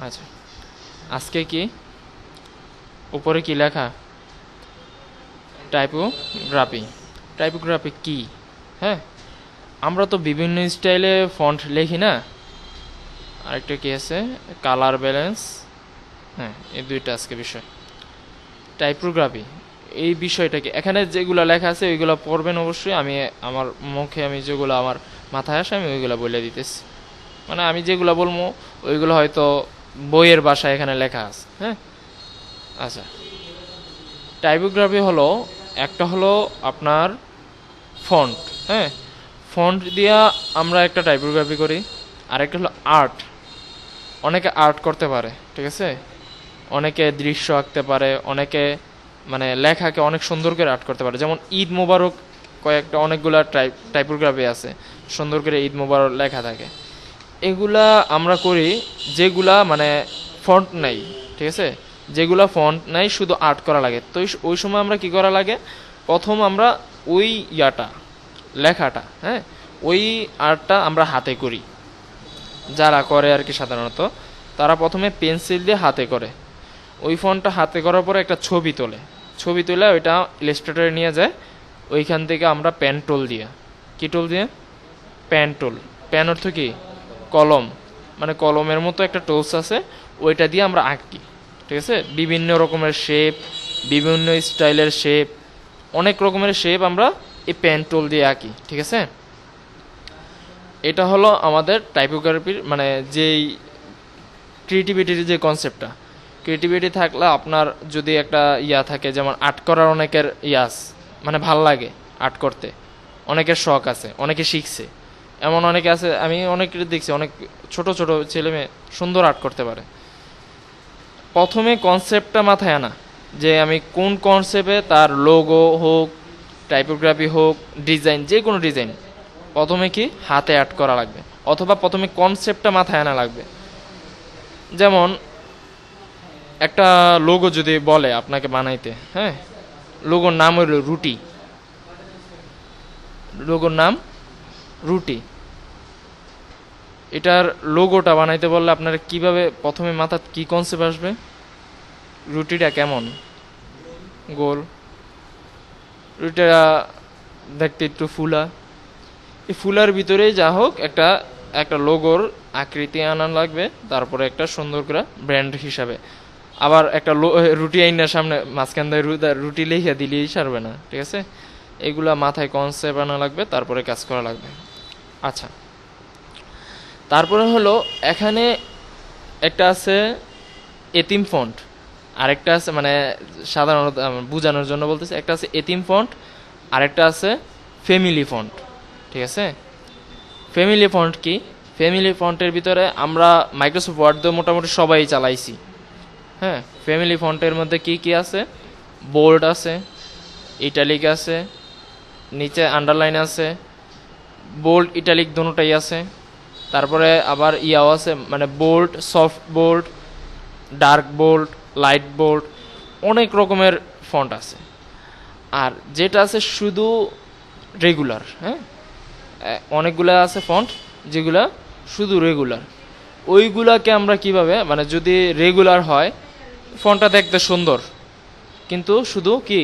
আচ্ছা। আজকে কি? উপরে কি লেখা? টাইপোগ্রাফি টাইপোগ্রাফি কি? হ্যাঁ? আমরা তো বিভিন্ন স্টাইলে ফন্ট লিখি না। আরেকটা কি আছে? কালার ব্যালেন্স হ্যাঁ এই দুইটা আজকে বিষয়। টাইপোগ্রাফি এই বিষয়টাকে এখানে যেগুলো লেখা আছে, ওইগুলো পড়বেন অবশ্যই। আমি, আমার মুখে আমি যেগুলো আমার মাথায় আসে, আমি ওইগুলো বলে দিতেছি। মানে আমি যেগুলো বলব, ওইগুলো হয়তো বইয়ের ভাষায় এখানে লেখা আছে হ্যাঁ? আচ্ছা। টাইপোগ্রাফি হলো, একটা হলো আপনার ফন্ট হ্যাঁ? ফন্ট দিয়া আমরা একটা টাইপোগ্রাফি করি, আরেকটা হলো আর্ট। অনেকে আর্ট করতে পারে, ঠিক আছে? অনেকে দৃশ্য আঁকতে পারে, অনেকে মানে লেখাকে অনেক সুন্দর করে আর্ট করতে পারে। যেমন ঈদ মোবারক কয়েকটা অনেকগুলা টাইপ টাইপোগ্রাফি আছে, সুন্দর করে ঈদ মোবারক লেখা থাকে। এগুলা আমরা করি যেগুলা মানে ফন্ট নাই, ঠিক আছে? যেগুলা ফন্ট নাই, শুধু আর্ট করা লাগে। তো ওই- সময় আমরা কি করা লাগে? প্রথম আমরা ওই ইয়াটা, লেখাটা হ্যাঁ? ওই আর্টটা আমরা হাতে করি। যারা করে আর কি সাধারণত, তারা প্রথমে পেন্সিল দিয়ে হাতে করে। ওই ফোনটা হাতে করার পরে একটা ছবি তোলে। ছবি তুলে, ওইটা ইলাস্ট্রেটরে নিয়ে যায়। ওইখান থেকে আমরা পেন টোল দিয়ে। কি টোল দিয়ে? পেন প্যান অর্থ কি? কলম মানে কলমের মতো একটা টোলস আছে, ওইটা দিয়ে আমরা আঁকি, ঠিক আছে? বিভিন্ন রকমের শেপ বিভিন্ন স্টাইলের শেপ অনেক রকমের শেপ আমরা এই পেন টোল দিয়ে আঁকি, ঠিক আছে? এটা হলো আমাদের টাইপোগ্রাফির মানে যেই ক্রিয়েটিভিটির যে কনসেপ্টটা ক্রিয়েটিভিটি থাকলে আপনার যদি একটা ইয়া থাকে, যেমন আর্ট করার অনেকের ইয়াস মানে ভালো লাগে আর্ট করতে। অনেকের শখ আছে, অনেকে শিখছে। এমন অনেকে আছে, আমি অনেকের দেখছি, অনেক ছোট ছোট ছেলে মেয়ে সুন্দর আর্ট করতে পারে। প্রথমে কনসেপ্টটা মাথায় আনা, যে আমি কোন কনসেপ্টে তার লোগো হোক টাইপোগ্রাফি হোক ডিজাইন যে কোনো ডিজাইন প্রথমে কি হাতে আর্ট করা লাগবে, অথবা প্রথমে কনসেপ্টটা মাথায় আনা লাগবে। যেমন, একটা লোগো যদি বলে আপনাকে বানাইতে হ্যাঁ? লোগোর নাম হলো রুটি। লোগোর নাম রুটি। এটার লোগোটা বানাইতে বললে আপনার কীভাবে প্রথমে মাথা কি কনসেপ্ট আসবে? রুটিটা কেমন? গোল। রুটিটা দেখতে একটু ফুলা। এই ফুলার ভিতরে যা হোক, একটা একটা লোগোর আকৃতি আনা লাগবে, তারপরে একটা সুন্দর করে ব্র্যান্ড হিসাবে। আবার একটা রুটি আইনার সামনে মাঝখান দিয়ে রুটি লিখে দিলেই সারবে না, ঠিক আছে? এগুলা মাথায় কনসেপ্ট আনা লাগবে, তারপরে কাজ করা লাগবে। আচ্ছা। তারপরে হলো, এখানে একটা আছে এতিম ফন্ট আরেকটা আছে মানে সাধারণত বোঝানোর জন্য বলতেছে, একটা আছে এতিম ফন্ট আরেকটা আছে ফ্যামিলি ফন্ট ঠিক আছে? ফ্যামিলি ফন্ট কি? ফ্যামিলি ফন্টের ভিতরে আমরা মাইক্রোসফট ওয়ার্ড দিয়ে মোটামুটি সবাই চালাইছি। হ্যাঁ ফ্যামিলি ফন্টের মধ্যে কি কি আছে? বোল্ড আছে ইটালিক আছে, নিচে আন্ডারলাইন আছে বোল্ড ইটালিক দুটোটাই আছে। তারপরে আবার ইয়াও আছে মানে bold soft bold dark bold light bold অনেক রকমের ফন্ট আছে। আর যেটা আছে শুধু রেগুলার হ্যাঁ? অনেকগুলা আছে ফন্ট যেগুলা শুধু রেগুলার ওইগুলাকে আমরা কীভাবে মানে যদি রেগুলার হয় ফন্টটা দেখতে সুন্দর, কিন্তু শুধু কি?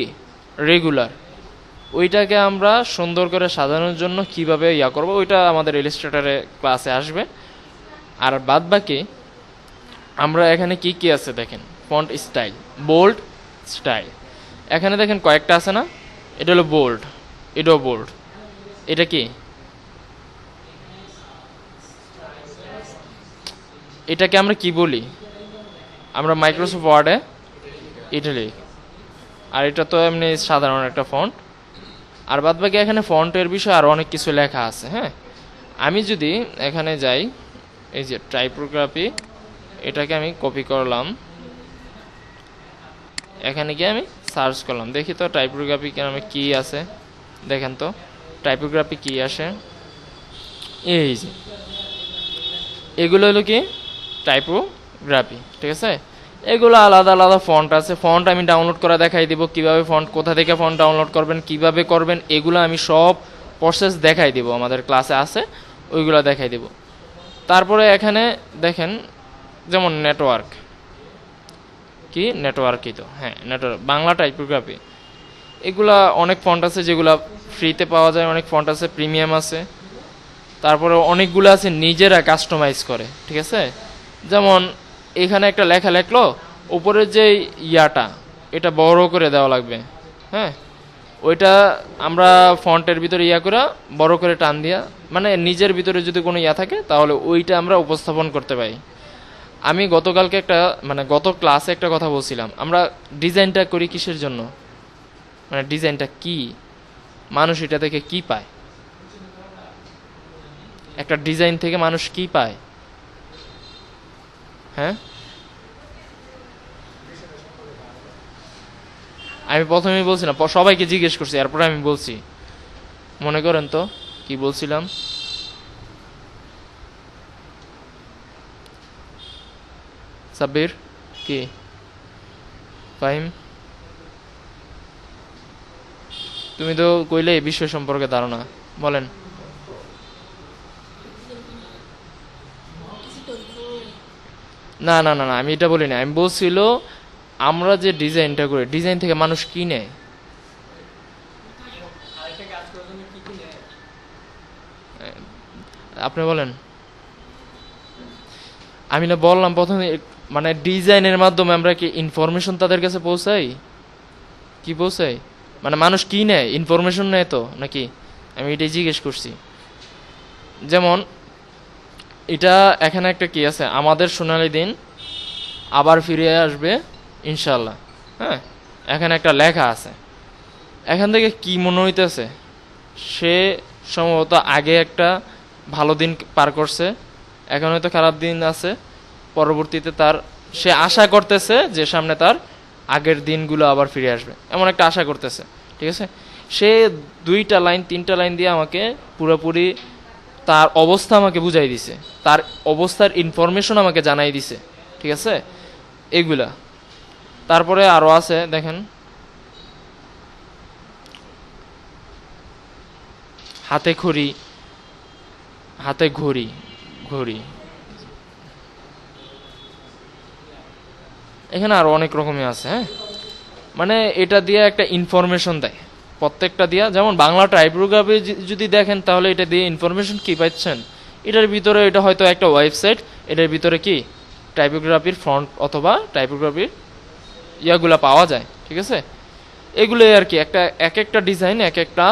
রেগুলার ওইটাকে আমরা সুন্দর করে সাজানোর জন্য কীভাবে ইয়া করব, ওইটা আমাদের ইলিস্ট্রেটারে ক্লাসে আসবে। আর বাদ বাকি আমরা এখানে কি কি আছে দেখেন? ফন্ট স্টাইল বোল্ড স্টাইল এখানে দেখেন কয়েকটা আছে না? এটা হলো বোল্ড এটাও বোল্ড এটা কি? এটাকে আমরা কি বলি? আমরা মাইক্রোসফট ওয়ার্ডে ইটালি আর এটা তো এমনি সাধারণ একটা ফন্ট আর বাদ বাকি এখানে ফন্টের বিষয়ে আরও অনেক কিছু লেখা আছে হ্যাঁ? আমি যদি এখানে যাই, এই যে টাইপোগ্রাফি এটাকে আমি কপি করলাম। এখানে গিয়ে আমি সার্চ করলাম। দেখি তো টাইপোগ্রাফি নামে কী আছে। দেখেন তো টাইপোগ্রাফি কী আসে? এই যে। এগুলো হলো কি? টাইপোগ্রাফি ঠিক আছে? এগুলো আলাদা আলাদা ফন্ট আছে। ফন্ট আমি ডাউনলোড করে দেখাই দিব কীভাবে ফন্ট কোথা থেকে ফন্ট ডাউনলোড করবেন, কীভাবে করবেন, এগুলো আমি সব প্রসেস দেখাই দিব। আমাদের ক্লাসে আছে, ওইগুলো দেখাই দিব। তারপরে এখানে দেখেন, যেমন নেটওয়ার্ক কি? নেটওয়ার্কই তো। হ্যাঁ নেটওয়ার্ক বাংলা টাইপোগ্রাফি এগুলা অনেক ফন্ট আছে যেগুলা ফ্রিতে পাওয়া যায়, অনেক ফন্ট আছে প্রিমিয়াম আছে। তারপরে অনেকগুলো আছে নিজেরা কাস্টমাইজ করে, ঠিক আছে? যেমন এখানে একটা লেখা লেখলো, উপরের যে ইয়াটা, এটা বড় করে দেওয়া লাগবে হ্যাঁ? ওইটা আমরা ফন্টের ভিতরে ইয়া করে, বড় করে টান দিয়া মানে নিজের ভিতরে যদি কোনো ইয়া থাকে, তাহলে ওইটা আমরা উপস্থাপন করতে পারি। আমি গতকালকে একটা মানে গত ক্লাসে একটা কথা বলছিলাম, আমরা ডিজাইনটা করি কিসের জন্য? মানে ডিজাইনটা কি? মানুষ এটা থেকে কি পায়? একটা ডিজাইন থেকে মানুষ কি পায়? হ্যাঁ? আমি প্রথমেই বলছিলাম প- সবাইকে জিজ্ঞেস করছি, এরপরে আমি বলছি। মনে করেন তো, কি বলছিলাম? সাব্বির, কি? ফাহিম? তুমি তো কইলে এই বিষয় সম্পর্কে ধারণা, বলেন। না না না না, আমি এটা বলি না আমি বলছিল, আমরা যে ডিজাইনটা করি, ডিজাইন থেকে মানুষ কিনে আপনি বলেন। আমি না বললাম, প্রথমে মানে ডিজাইনের মাধ্যমে আমরা কি ইনফরমেশন তাদের কাছে পৌঁছাই? কি পৌঁছাই? মানে মানুষ কি নেয়? ইনফরমেশন নেয় তো, নাকি? আমি এটাই জিজ্ঞেস করছি। যেমন এটা এখানে একটা কি আছে? আমাদের সোনালি দিন আবার ফিরে আসবে ইনশাল্লাহ হ্যাঁ? এখানে একটা লেখা আছে। এখান থেকে কি মনে হইতেছে? সে সম্ভবত আগে একটা ভালো দিন পার করছে। এখন হয়তো খারাপ দিন আছে। পরবর্তীতে তার, সে আশা করতেছে যে সামনে তার আগের দিনগুলো আবার ফিরে আসবে। এমন একটা আশা করতেছে। ঠিক আছে? সে দুইটা লাইন, তিনটা লাইন দিয়ে আমাকে পুরোপুরি তার অবস্থা আমাকে বুঝাই দিছে। তার অবস্থার ইনফরমেশন আমাকে জানাই দিছে। ঠিক আছে? এগুলা। তারপরে আরও আছে, দেখেন। হাতে খড়ি, হাতে ঘড়ি ঘড়ি। এখানে আরও অনেক রকমের আছে হ্যাঁ? মানে এটা দিয়ে একটা ইনফরমেশন দেয়। প্রত্যেকটা দিয়া, যেমন বাংলা টাইপোগ্রাফি যদি দেখেন, তাহলে এটা দিয়ে ইনফরমেশন কি পাচ্ছেন? এটার ভিতরে এটা হয়তো একটা ওয়েবসাইট এটার ভিতরে কি? টাইপোগ্রাফির ফ্রন্ট অথবা টাইপোগ্রাফির ইয়াগুলা পাওয়া যায়, ঠিক আছে? এগুলোই আর কি, একটা, এক একটা ডিজাইন এক একটা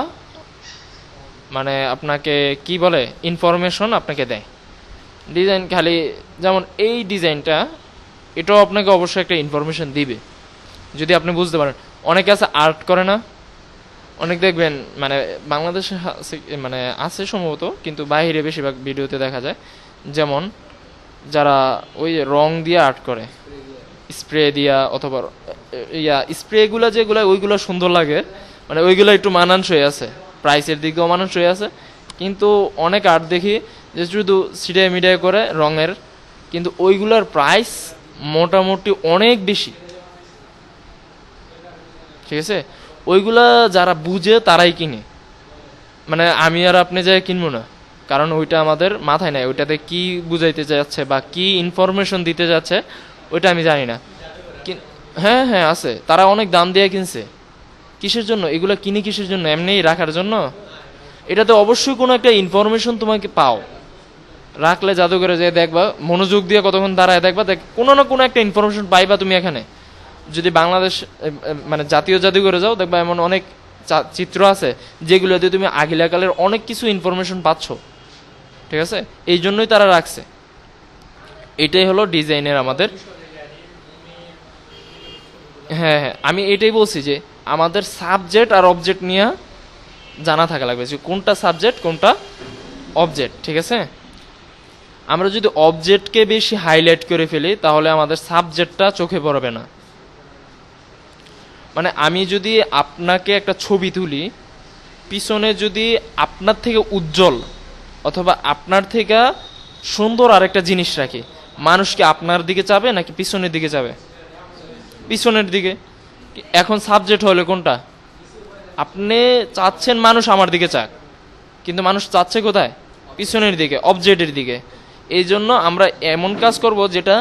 মানে আপনাকে কি বলে ইনফরমেশন আপনাকে দেয়। ডিজাইন খালি, যেমন এই ডিজাইনটা এটাও আপনাকে অবশ্যই একটা ইনফরমেশন দিবে। যদি আপনি বুঝতে পারেন। অনেকে আছে আর্ট করে না। অনেক দেখবেন মানে বাংলাদেশে মানে আছে সম্ভবত, কিন্তু বাইরে বেশিরভাগ ভিডিওতে দেখা যায়। যেমন, যারা ওই রং দিয়ে আর্ট করে, স্প্রে দিয়া অথবা ইয়া, স্প্রেগুলো যেগুলো, ওইগুলো সুন্দর লাগে। মানে ওইগুলো একটু মানানসই আছে প্রাইসের দিকেও মানানসই আছে। কিন্তু অনেক আর্ট দেখি যে শুধু সিটাই মিডিয়াই করে রঙের, কিন্তু ওইগুলোর প্রাইস মোটামুটি অনেক বেশি। ঠিক আছে? ওইগুলা যারা বুঝে তারাই কিনে। মানে আমি আর আপনি যাই কিনবো না, কারণ ওইটা আমাদের মাথায় নাই, ওইটাতে কি বুঝাইতে যাচ্ছে বা কি ইনফরমেশন দিতে যাচ্ছে, ওইটা আমি জানি না। হ্যাঁ হ্যাঁ আছে, তারা অনেক দাম দিয়ে কিনছে। কিসের জন্য? এগুলো কিনে কিসের জন্য? এমনিই রাখার জন্য? এটাতে অবশ্যই কোনো একটা ইনফরমেশন তোমাকে পাও। রাখলে জাদুঘরে যে দেখবা, মনোযোগ দিয়ে কতক্ষণ দাঁড়ায় দেখবা, দেখ, কোনো না কোনো একটা ইনফরমেশন পাইবা তুমি এখানে। যদি বাংলাদেশ মানে জাতীয় জাদুঘরে যাও, দেখবা এমন অনেক চিত্র আছে, যেগুলো দিয়ে তুমি আগিলাকালের অনেক কিছু ইনফরমেশন পাচ্ছ। ঠিক আছে? এই জন্যই তারা রাখছে। এটাই হলো ডিজাইনের আমাদের। হ্যাঁ হ্যাঁ আমি এটাই বলছি যে আমাদের সাবজেক্ট আর অবজেক্ট নিয়ে জানা থাকা লাগবে যে কোনটা সাবজেক্ট কোনটা অবজেক্ট ঠিক আছে? আমরা যদি অবজেক্টকে বেশি হাইলাইট করে ফেলি, তাহলে আমাদের সাবজেক্টটা চোখে পড়বে না। মানে আমি যদি আপনাকে একটা ছবি তুলি, পিছনে যদি আপনার থেকে উজ্জ্বল অথবা আপনার থেকে সুন্দর আরেকটা জিনিস রাখি, মানুষ কি আপনার দিকে যাবে নাকি পিছনের দিকে যাবে পিছনের দিকে। এখন সাবজেক্ট হলে কোনটা? আপনি চাচ্ছেন মানুষ আমার দিকে চাক, কিন্তু মানুষ চাচ্ছে কোথায়? পিছনের দিকে অবজেক্টের দিকে। এই জন্য আমরা এমন কাজ করব যেটা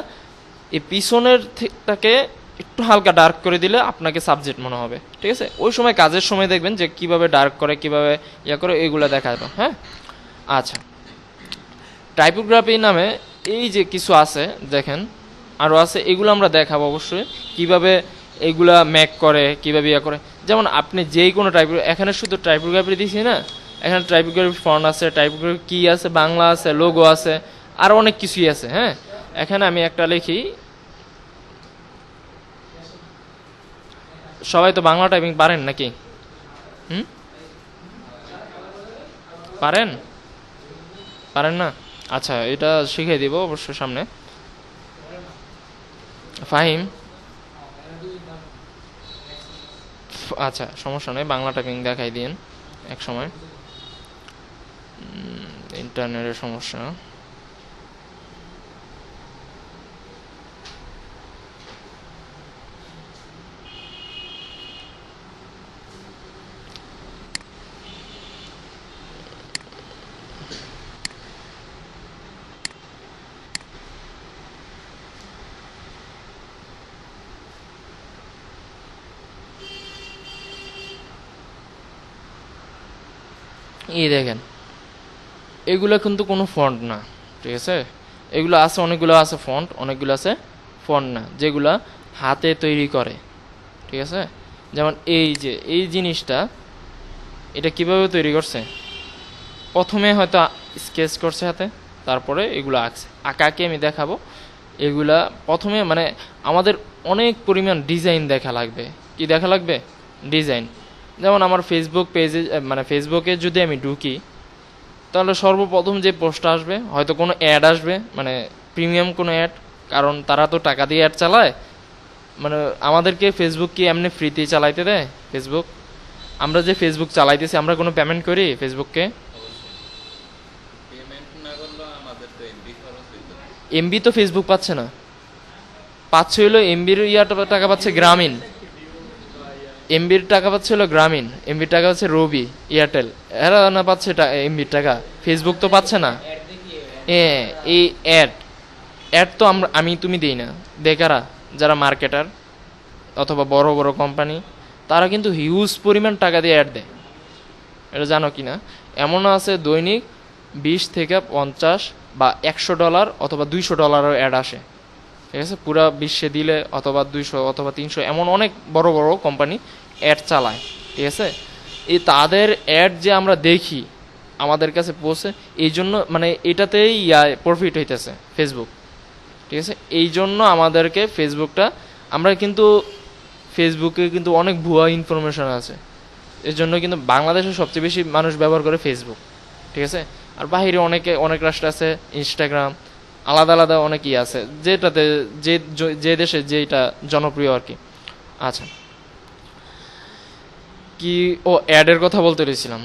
এই পিছনের থেকে একটু হালকা ডার্ক করে দিলে আপনাকে সাবজেক্ট মনে হবে, ঠিক আছে? ওই সময় কাজের সময় দেখবেন যে কীভাবে ডার্ক করে, কীভাবে ইয়া করে, এগুলো দেখাবো হ্যাঁ? আচ্ছা। টাইপোগ্রাফি নামে এই যে কিছু আছে, দেখেন আরও আছে, এগুলো আমরা দেখাবো অবশ্যই। কীভাবে এগুলা ম্যাক করে, কীভাবে ইয়া করে। যেমন আপনি যেই কোনো টাইপ এখানে শুধু টাইপোগ্রাফি দিছি না, এখানে টাইপোগ্রাফি ফন্ট আছে টাইপোগ্রাফি কি আছে, বাংলা আছে লোগো আছে, আর অনেক কিছুই আছে হ্যাঁ? এখানে আমি একটা লিখি সবাই তো বাংলা টাইপিং পারেন নাকি? হুম? পারেন? পারেন না? আচ্ছা এটা শিখিয়ে দিব অবশ্যই সামনে। ফাহিম? আচ্ছা সমস্যা নেই, বাংলা টাইপিং দেখাই দিন এক সময়। ইন্টারনেটের সমস্যা। এই দেখেন। এগুলো কিন্তু কোনো ফন্ট না, ঠিক আছে? এগুলো আছে, অনেকগুলো আছে ফন্ট অনেকগুলো আছে ফন্ট না, যেগুলা হাতে তৈরি করে, ঠিক আছে? যেমন এই যে, এই জিনিসটা, এটা কীভাবে তৈরি করছে? প্রথমে হয়তো স্কেচ করছে হাতে, তারপরে এগুলো আঁকছে। আঁকাকে আমি দেখাবো। এগুলা প্রথমে মানে আমাদের অনেক পরিমাণ ডিজাইন দেখা লাগবে। কি দেখা লাগবে? ডিজাইন যেমন আমার ফেসবুক পেজে মানে ফেসবুকে যদি আমি ঢুকি তাহলে সর্বপ্রথম যে পোস্টটা আসবে হয়তো কোনো অ্যাড আসবে মানে প্রিমিয়াম কোনো অ্যাড কারণ তারা তো টাকা দিয়ে অ্যাড চালায়। মানে আমাদেরকে ফেসবুক কি এমনি ফ্রিতেই চালাইতে দেয়? ফেসবুক আমরা যে ফেসবুক চালাইতেছি আমরা কোনো পেমেন্ট করি ফেসবুককে এমবি তো ফেসবুক পাচ্ছে না। পাচ্ছে হলো এমবির ইয়াটা টাকা পাচ্ছে গ্রামীণ এমবির টাকা পাচ্ছে হলো গ্রামীণ এমবির টাকা পাচ্ছে রবি, এয়ারটেল। এরা না পাচ্ছে এমবির টাকা? ফেসবুক তো পাচ্ছে না। হ্যাঁ এই অ্যাড। অ্যাড তো আমরা আমি তুমি দিই না। বেকারা যারা মার্কেটার অথবা বড় বড় কোম্পানি, তারা কিন্তু হিউজ পরিমাণ টাকা দিয়ে অ্যাড দেয়। এটা জানো কি না? এমনও আছে দৈনিক বিশ থেকে পঞ্চাশ বা একশো ডলার অথবা দুইশো ডলারও অ্যাড আসে। ঠিক আছে? পুরো বিশ্বে দিলে অথবা দুইশো অথবা তিনশো এমন অনেক বড় বড় কোম্পানি অ্যাড চালায়, ঠিক আছে? এই তাদের অ্যাড যে আমরা দেখি, আমাদের কাছে পৌঁছে, এই জন্য মানে এটাতেই প্রফিট হইতেছে ফেসবুক ঠিক আছে? এই জন্য আমাদেরকে ফেসবুকটা আমরা কিন্তু ফেসবুকে কিন্তু অনেক ভুয়া ইনফরমেশন আছে। এর জন্য কিন্তু বাংলাদেশে সবচেয়ে বেশি মানুষ ব্যবহার করে ফেসবুক ঠিক আছে? আর বাইরে অনেকে, অনেক রাষ্ট্র আছে ইনস্টাগ্রাম আলাদা আলাদা অনেকই আছে। যেটাতে যে যে দেশে যেটা জনপ্রিয় আর কি। আচ্ছা। কি, ও, অ্যাডের কথা বলতে রয়েছিলাম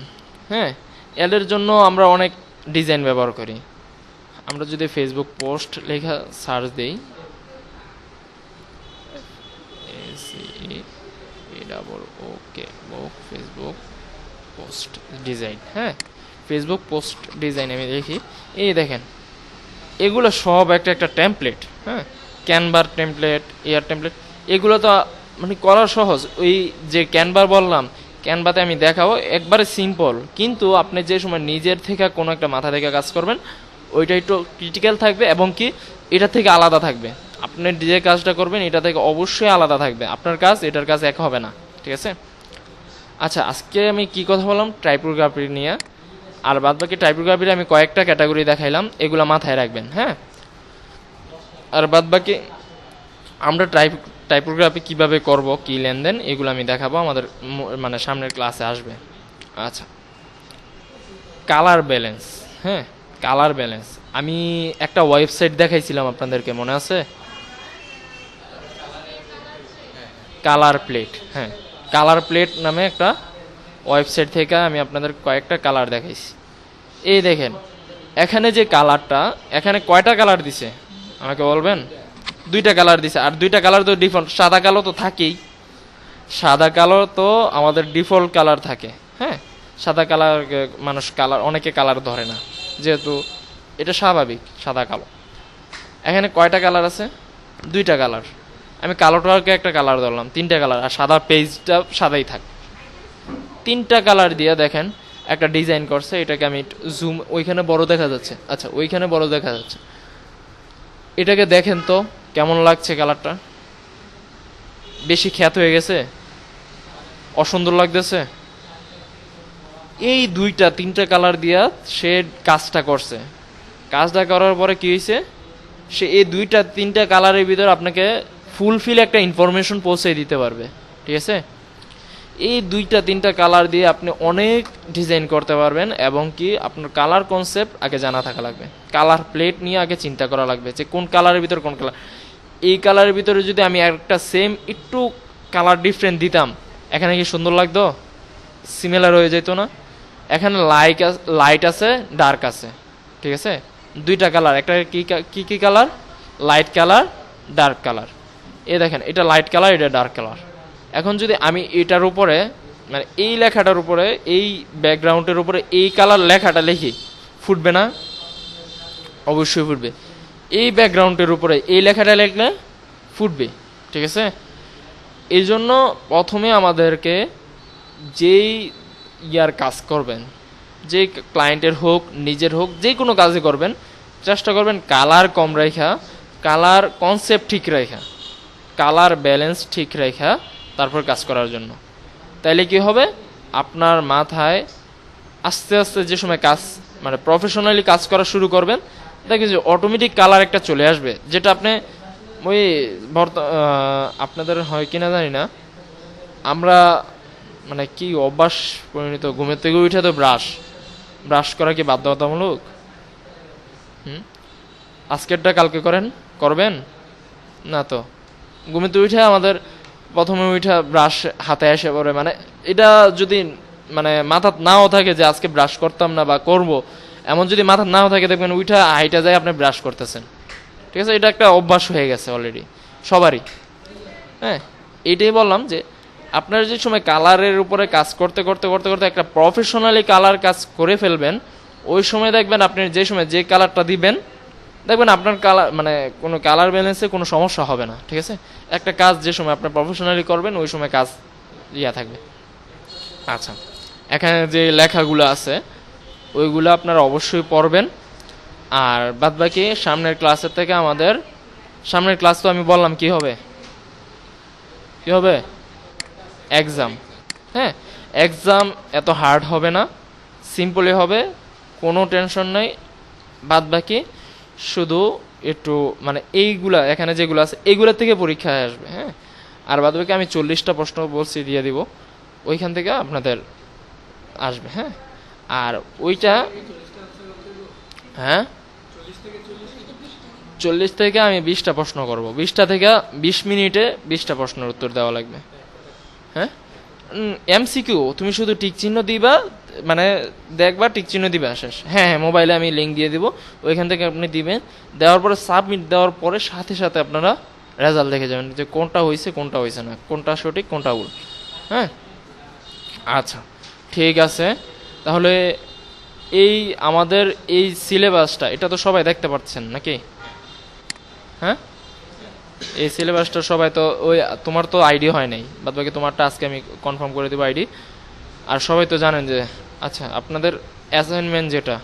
হ্যাঁ অ্যাডের জন্য আমরা অনেক ডিজাইন ব্যবহার করি। আমরা যদি ফেসবুক পোস্ট লেখা সার্চ দিই। Double okay Facebook post design হ্যাঁ? ফেসবুক পোস্ট ডিজাইন আমি দেখি। এই দেখেন। এগুলো সব একটা একটা টেমপ্লেট হ্যাঁ? ক্যানভার টেমপ্লেট এয়ার টেমপ্লেট এগুলো তো মানে করা সহজ। ওই যে ক্যানভার বললাম ক্যানভাতে আমি দেখাবো, একবারে সিম্পল কিন্তু আপনি যে সময় নিজের থেকে কোনো একটা মাথা থেকে কাজ করবেন, ওইটা একটু ক্রিটিক্যাল থাকবে এবং কি এটা থেকে আলাদা থাকবে। আপনি যে কাজটা করবেন, এটা থেকে অবশ্যই আলাদা থাকবে। আপনার কাজ, এটার কাজ এক হবে না। ঠিক আছে? আচ্ছা আজকে আমি কি কথা বললাম? টাইপোগ্রাফি নিয়ে। আর বাদ বাকি টাইপোগ্রাফির আমি কয়েকটা ক্যাটাগরি দেখাইলাম, এগুলো মাথায় রাখবেন হ্যাঁ? আর বাদ বাকি আমরা টাইপ টাইপোগ্রাফি কীভাবে করব, কি লেনদেন, এগুলো আমি দেখাবো, আমাদের মানে সামনের ক্লাসে আসবে। আচ্ছা। কালার ব্যালেন্স হ্যাঁ? কালার ব্যালেন্স আমি একটা ওয়েবসাইট দেখাইছিলাম আপনাদেরকে, মনে আছে? কালার প্লেট হ্যাঁ। কালার প্লেট নামে একটা ওয়েবসাইট থেকে আমি আপনাদের কয়েকটা কালার দেখাইছি। এই দেখেন, এখানে যে কালারটা, এখানে কয়টা কালার দিছে? আমাকে বলবেন? দুইটা কালার দিছে, আর দুইটা কালার তো ডিফল্ট, সাদা কালো তো থাকেই। সাদা কালো তো আমাদের ডিফল্ট কালার থাকে হ্যাঁ? সাদা কালার, মানুষ কালার, অনেকে কালার ধরে না, যেহেতু এটা স্বাভাবিক, সাদা কালো। এখানে কয়টা কালার আছে? দুইটা কালার। আমি কালোটাকে একটা কালার ধরলাম, তিনটা কালার, আর সাদা পেজটা সাদাই থাক তিনটা কালার দিয়ে দেখেন, একটা ডিজাইন করছে, এটাকে আমি জুম ওইখানে বড় দেখা যাচ্ছে। আচ্ছা ওইখানে বড় দেখা যাচ্ছে। এটাকে দেখেন তো, কেমন লাগছে কালারটা? বেশি খ্যাত হয়ে গেছে? অসুন্দর লাগতেছে? এই দুইটা, তিনটা কালার দিয়া সে কাজটা করছে। কাজটা করার পরে কি হয়েছে সে এই দুইটা, তিনটা কালারের ভিতর আপনাকে ফুলফিল একটা ইনফরমেশন পৌঁছে দিতে পারবে। ঠিক আছে? এই দুইটা, তিনটা কালার দিয়ে আপনি অনেক ডিজাইন করতে পারবেন এবং কি আপনার কালার কনসেপ্ট আগে জানা থাকা লাগবে। কালার প্লেট নিয়ে আগে চিন্তা করা লাগবে যে কোন কালারের ভিতর কোন কালার এই কালারের ভিতরে যদি আমি একটা সেম একটু কালার ডিফারেন্ট দিতাম, এখানে কি সুন্দর লাগতো? সিমিলার হয়ে যেত না? এখানে লাইট লাইট আছে ডার্ক আছে। ঠিক আছে? দুইটা কালার একটা কি, কা- colour light colour dark colour এ দেখেন, এটা লাইট কালার এটা ডার্ক কালার এখন যদি আমি এটার উপরে মানে এই লেখাটার উপরে, এই ব্যাকগ্রাউন্ডের উপরে এই কালার লেখাটা লিখি, ফুটবে না? অবশ্যই ফুটবে। এই ব্যাকগ্রাউন্ডের উপরে এই লেখাটা লিখলে ফুটবে, ঠিক আছে? এই জন্য প্রথমে আমাদেরকে যেই ইয়ার কাজ করবেন, যে ক্লায়েন্টের হোক, নিজের হোক, যে কোনো কাজে করবেন, চেষ্টা করবেন কালার কম রেখা কালার কনসেপ্ট ঠিক রেখা কালার ব্যালেন্স ঠিক রেখা তারপর কাজ করার জন্য। তাইলে কি হবে? আপনার মাথায় আস্তে আস্তে যে সময় কাজ মানে প্রফেশনালি কাজ করা শুরু করবেন দেখেন যে অটোমেটিক কালার একটা চলে আসবে, যেটা আপনি ওই বর্ত আপনাদের হয় কিনা জানি না। আমরা মানে কি অভ্যাস পরিণত, ঘুমের থেকে উঠে তো ব্রাশ ব্রাশ করা কি বাধ্যতামূলক? হুম? আজকেরটা কালকে করেন, করবেন? না তো। ঘুমেতে উঠে আমাদের প্রথমে ওইটা ব্রাশ হাতে এসে পড়ে মানে এটা যদি মানে মাথাত নাও থাকে যে আজকে ব্রাশ করতাম না বা করব, এমন যদি মাথা নাও থাকে দেখবেন ওইটা হাইটা যায় আপনি ব্রাশ করতেছেন। ঠিক আছে? এটা একটা অভ্যাস হয়ে গেছে অলরেডি সবারই। হ্যাঁ? এইটাই বললাম যে আপনার যে সময় কালারের উপরে কাজ করতে করতে করতে করতে একটা প্রফেশনালি কালার কাজ করে ফেলবেন, ওই সময় দেখবেন আপনি যে সময় যে কালারটা দিবেন দেখবেন আপনার কালার মানে কোনো কালার ব্যালেন্সে কোনো সমস্যা হবে না, ঠিক আছে? একটা কাজ যে সময় আপনার প্রফেশনালি করবেন, ওই সময় কাজ ইয়া থাকবে। আচ্ছা এখানে যে লেখাগুলো আছে, ওইগুলো আপনারা অবশ্যই পড়বেন। আর বাদবাকি সামনের ক্লাসের থেকে আমাদের, সামনের ক্লাস তো আমি বললাম, কি হবে? কি হবে? এক্সাম হ্যাঁ এক্সাম এত হার্ড হবে না সিম্পলি হবে, কোনো টেনশন নেই। বাদ বাকি শুধু একটু মানে এইগুলা, এখানে যেগুলো আছে এইগুলা থেকে পরীক্ষায় আসবে হ্যাঁ? আর বাদ বাকি আমি চল্লিশটা প্রশ্ন বলছি, দিয়ে দিব। ওইখান থেকে আপনাদের আসবে হ্যাঁ? আর ওইটা হ্যাঁ? চল্লিশ থেকে আমি বিশটা প্রশ্ন করব। বিশটা থেকে বিশ মিনিটে বিশটা প্রশ্নের উত্তর দেওয়া লাগবে। হ্যাঁ? এমসিকিউ তুমি শুধু টিক চিহ্ন দিবা মানে দেখবা টিক চিহ্ন দিবে শেষ। হ্যাঁ হ্যাঁ মোবাইলে আমি লিঙ্ক দিয়ে দিব। ওইখান থেকে আপনি দিবেন। দেওয়ার পরে সাবমিট দেওয়ার পরে সাথে সাথে আপনারা রেজাল্ট দেখে যাবেন যে কোনটা হয়েছে কোনটা হয়েছে না, কোনটা সঠিক, কোনটা ভুল। হ্যাঁ? আচ্ছা ঠিক আছে। তাহলে এই আমাদের এই সিলেবাসটা এটা তো সবাই দেখতে পাচ্ছেন নাকি? হ্যাঁ? এই সিলেবাসটা সবাই তো ওই, তোমার তো আইডি হয় নাই। বাদ বাকি তোমারটা আজকে আমি কনফার্ম করে দেবো আইডি আর সবাই তো জানেন যে আচ্ছা আপনাদের অ্যাসাইনমেন্ট যেটা?